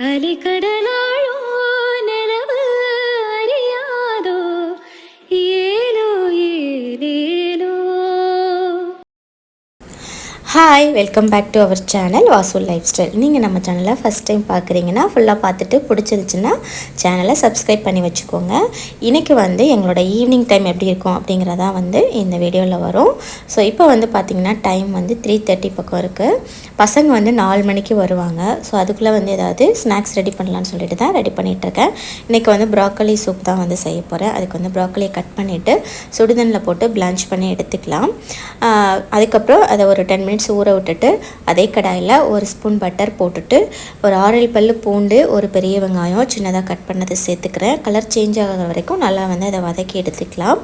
அலைக்கடல் hi welcome back to our channel Vasool lifestyle நீங்கள் நம்ம சேனலை ஃபஸ்ட் டைம் பார்க்குறீங்கன்னா ஃபுல்லாக பார்த்துட்டு பிடிச்சிருச்சுன்னா சேனலை சப்ஸ்கிரைப் பண்ணி வச்சுக்கோங்க. இன்றைக்கி வந்து எங்களோட ஈவினிங் டைம் எப்படி இருக்கும் அப்படிங்கிறதா வந்து இந்த வீடியோவில் வரும். ஸோ இப்போ வந்து பார்த்திங்கன்னா டைம் வந்து த்ரீ தேர்ட்டி பக்கம் இருக்குது பசங்க வந்து நாலு மணிக்கு வருவாங்க. ஸோ அதுக்குள்ளே வந்து ஏதாவது ஸ்நாக்ஸ் ரெடி பண்ணலான்னு சொல்லிட்டு தான் ரெடி பண்ணிகிட்ருக்கேன் இன்றைக்கி வந்து ப்ராக்கலி சூப் தான் வந்து செய்ய போகிறேன் அதுக்கு வந்து ப்ராக்கலியை கட் பண்ணிவிட்டு சுடுதண்ணில் போட்டு பிளான்ச் பண்ணி எடுத்துக்கலாம். அதுக்கப்புறம் அதை ஒரு டென் மினிட்ஸ் ஊற விட்டுட்டு அதே கடாயில் ஒரு ஸ்பூன் பட்டர் போட்டுட்டு ஒரு ஆறேழு பல்லு பூண்டு ஒரு பெரிய வெங்காயம் சின்னதாக கட் பண்ணதை சேர்த்துக்கிறேன். கலர் சேஞ்ச் ஆகிற வரைக்கும் நல்லா வந்து அதை வதக்கி எடுத்துக்கலாம்.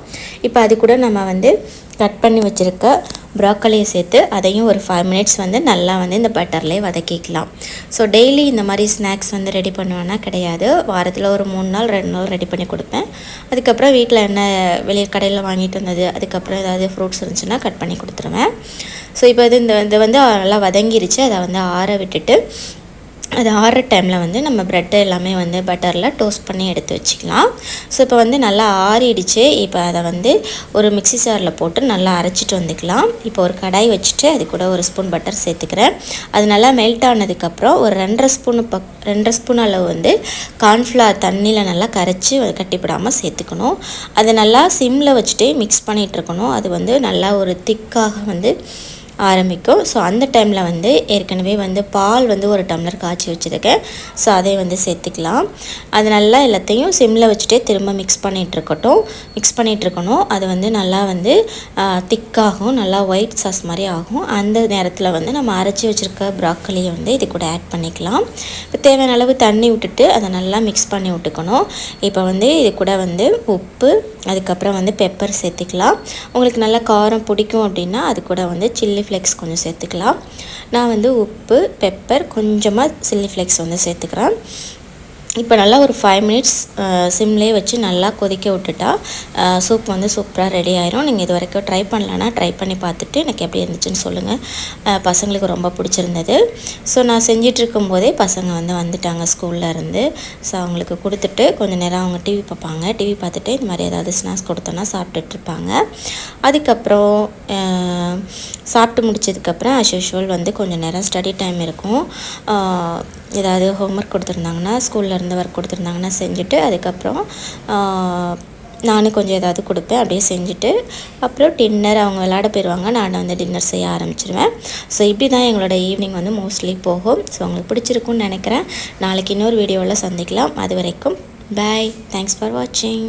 இப்போ அது கூட நம்ம வந்து கட் பண்ணி வச்சுருக்க ப்ராக்கலியை சேர்த்து அதையும் ஒரு ஃபைவ் மினிட்ஸ் வந்து நல்லா வந்து இந்த பட்டர்லேயே வதக்கிக்கலாம். ஸோ டெய்லி இந்த மாதிரி ஸ்நாக்ஸ் வந்து ரெடி பண்ணுவேன்னா கிடையாது. வாரத்தில் ஒரு மூணு நாள் ரெண்டு நாள் ரெடி பண்ணி கொடுப்பேன். அதுக்கப்புறம் வீட்டில் என்ன வெளியே கடையில் வாங்கிட்டு வந்தது அதுக்கப்புறம் ஏதாவது ஃப்ரூட்ஸ் இருந்துச்சுன்னா கட் பண்ணி கொடுத்துருவேன். ஸோ இப்போ இது இந்த இது வந்து நல்லா வதங்கிருச்சு. அதை வந்து ஆற விட்டுட்டு அது ஆறுற டைமில் வந்து நம்ம ப்ரெட்டு எல்லாமே வந்து பட்டரில் டோஸ்ட் பண்ணி எடுத்து வச்சுக்கலாம். ஸோ இப்போ வந்து நல்லா ஆறிடுச்சு. இப்போ அதை வந்து ஒரு மிக்ஸி ஜாரில் போட்டு நல்லா அரைச்சிட்டு வந்துக்கலாம். இப்போ ஒரு கடாய் வச்சுட்டு அது கூட ஒரு ஸ்பூன் பட்டர் சேர்த்துக்கிறேன். அது நல்லா மெல்ட் ஆனதுக்கப்புறம் ஒரு ரெண்டரை ஸ்பூனு பக் ரெண்டரை ஸ்பூன் அளவு வந்து கார்ன்ஃப்ளவர் தண்ணியில் நல்லா கரைச்சி கட்டிப்படாமல் சேர்த்துக்கணும். அதை நல்லா சிம்மில் வச்சுட்டு மிக்ஸ் பண்ணிகிட்டு இருக்கணும். அது வந்து நல்லா ஒரு திக்காக வந்து ஆரம்பிக்கும். ஸோ அந்த டைமில் வந்து ஏற்கனவே வந்து பால் வந்து ஒரு டம்ளர் காய்ச்சி வச்சுருக்கேன். ஸோ அதை வந்து சேர்த்துக்கலாம். அது நல்லா எல்லாத்தையும் சிம்மில் வச்சுட்டே திரும்ப மிக்ஸ் பண்ணிகிட்ருக்கட்டும் மிக்ஸ் பண்ணிகிட்ருக்கணும் அது வந்து நல்லா வந்து திக்காகும் நல்லா ஒயிட் சாஸ் மாதிரி ஆகும். அந்த நேரத்தில் வந்து நம்ம அரைச்சி வச்சுருக்க ப்ராக்கலியை வந்து இது கூட ஆட் பண்ணிக்கலாம். இப்போ தேவையான அளவு தண்ணி விட்டுட்டு அதை நல்லா மிக்ஸ் பண்ணி விட்டுக்கணும். இப்போ வந்து இது கூட வந்து உப்பு அதுக்கப்புறம் வந்து பெப்பர் சேர்த்துக்கலாம். உங்களுக்கு நல்லா காரம் பிடிக்கும் அப்படின்னா அது கூட வந்து சில்லி ஃப்ளெக்ஸ் கொஞ்சம் சேர்த்துக்கலாம். நான் வந்து உப்பு பெப்பர் கொஞ்சமாக சில்லி ஃப்ளெக்ஸ் வந்து சேர்த்துக்கிறேன். இப்போ நல்லா ஒரு ஃபைவ் மினிட்ஸ் சிம்லேயே வச்சு நல்லா கொதிக்க விட்டுட்டா சூப் வந்து சூப்பராக ரெடி ஆயிரும். நீங்கள் இது வரைக்கும் ட்ரை பண்ணலன்னா ட்ரை பண்ணி பார்த்துட்டு எனக்கு எப்படி இருந்துச்சுன்னு சொல்லுங்கள் பசங்களுக்கு ரொம்ப பிடிச்சிருந்தது. ஸோ நான் செஞ்சிட்ருக்கும் போதே பசங்க வந்து வந்துட்டாங்க ஸ்கூலில் இருந்து. ஸோ அவங்களுக்கு கொடுத்துட்டு கொஞ்சம் நேரம் அவங்க டிவி பார்ப்பாங்க. டிவி பார்த்துட்டு இந்த மாதிரி ஏதாவது ஸ்நாக்ஸ் கொடுத்தோன்னா சாப்பிட்டுட்ருப்பாங்க. அதுக்கப்புறம் சாப்பிட்டு முடிச்சதுக்கப்புறம் அஸ் யூஷுவல் வந்து கொஞ்சம் நேரம் ஸ்டடி டைம் இருக்கும். ஏதாவது ஹோம்ஒர்க் கொடுத்துருந்தாங்கன்னா ஸ்கூலில் இருந்து ஒர்க் கொடுத்துருந்தாங்கன்னா செஞ்சுட்டு அதுக்கப்புறம் நானும் கொஞ்சம் ஏதாவது கொடுப்பேன் அப்படியே செஞ்சுட்டு அப்புறம் டின்னர் அவங்க விளையாட போயிடுவாங்க நான் வந்து டின்னர் செய்ய ஆரம்பிச்சிருவேன். ஸோ இப்படி தான் எங்களோட ஈவினிங் வந்து மோஸ்ட்லி போகும். ஸோ உங்களுக்கு பிடிச்சிருக்கும்னு நினைக்கிறேன். நாளைக்கு இன்னொரு வீடியோவில் சந்திக்கலாம். அது வரைக்கும் பாய் தேங்க்ஸ் ஃபார் வாட்சிங்